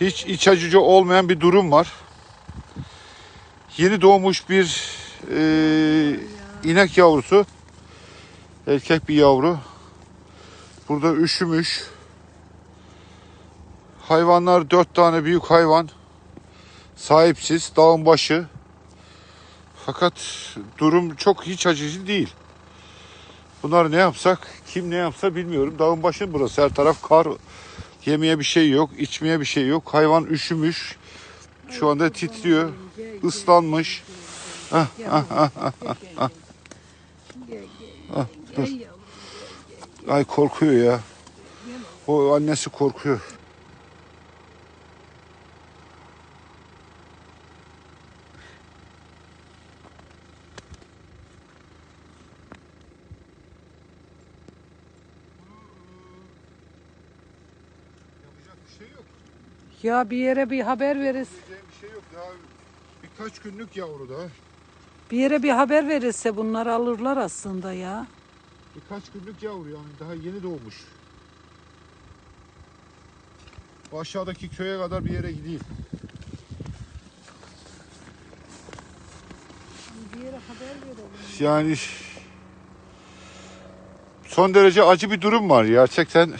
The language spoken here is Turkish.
Hiç iç açıcı olmayan bir durum var. Yeni doğmuş bir e, inek yavrusu. Erkek bir yavru. Burada üşümüş. Hayvanlar dört tane büyük hayvan. Sahipsiz, dağın başı. Fakat durum çok hiç acıcı değil. Bunlar ne yapsak, kim ne yapsa bilmiyorum. Dağın başı burası. Her taraf kar. Yemeye bir şey yok, içmeye bir şey yok. Hayvan üşümüş. Şu anda titriyor. Islanmış. Ah, ah, ah. Ay korkuyor ya. O annesi korkuyor. Şey yok. Ya bir yere bir haber verir. Diyeceğim bir şey yok. Daha birkaç günlük yavru da. Bir yere bir haber verirse bunları alırlar aslında ya. Birkaç günlük yavru yani daha yeni doğmuş. Bu aşağıdaki köye kadar bir yere gideyim. Bir yere haber verelim. Yani son derece acı bir durum var gerçekten.